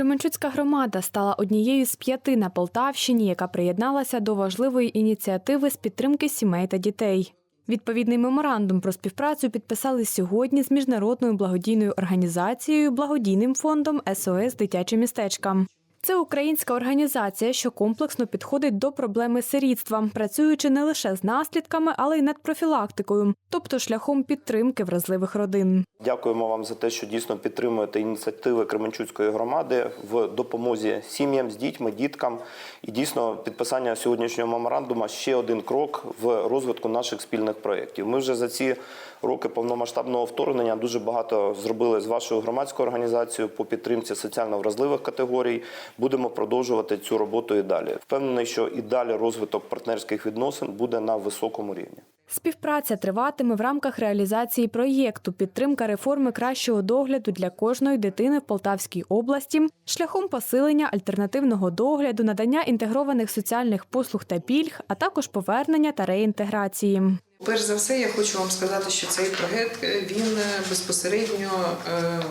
Кременчуцька громада стала однією з п'яти на Полтавщині, яка приєдналася до важливої ініціативи з підтримки сімей та дітей. Відповідний меморандум про співпрацю підписали сьогодні з міжнародною благодійною організацією Благодійним фондом СОС Дитячі містечка. Це українська організація, що комплексно підходить до проблеми сирітства, працюючи не лише з наслідками, але й над профілактикою, тобто шляхом підтримки вразливих родин. Дякуємо вам за те, що дійсно підтримуєте ініціативи Кременчуцької громади в допомозі сім'ям з дітьми, діткам. І дійсно підписання сьогоднішнього меморандуму ще один крок в розвитку наших спільних проєктів. Ми вже за ці роки повномасштабного вторгнення дуже багато зробили з вашою громадською організацією по підтримці соціально вразливих категорій. Будемо продовжувати цю роботу і далі. Впевнений, що і далі розвиток партнерських відносин буде на високому рівні. Співпраця триватиме в рамках реалізації проєкту підтримка реформи кращого догляду для кожної дитини в Полтавській області шляхом посилення альтернативного догляду, надання інтегрованих соціальних послуг та пільг, а також повернення та реінтеграції. Перш за все, я хочу вам сказати, що цей проект е, він е, безпосередньо е,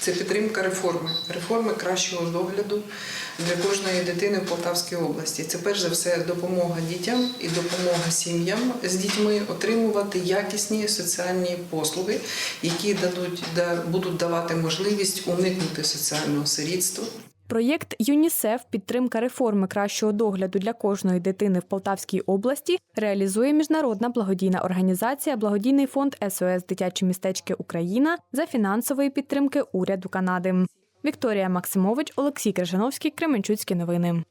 це підтримка реформи, реформи кращого догляду для кожної дитини в Полтавській області. Це перш за все допомога дітям і допомога сім'ям з дітьми отримувати якісні соціальні послуги, які дадуть будуть давати можливість уникнути соціального сирітства. Проєкт ЮНІСЕФ підтримка реформи кращого догляду для кожної дитини в Полтавській області реалізує міжнародна благодійна організація Благодійний фонд СОС Дитячі містечки Україна за фінансової підтримки уряду Канади. Вікторія Максимович, Олексій Крижановський, Кременчуцькі новини.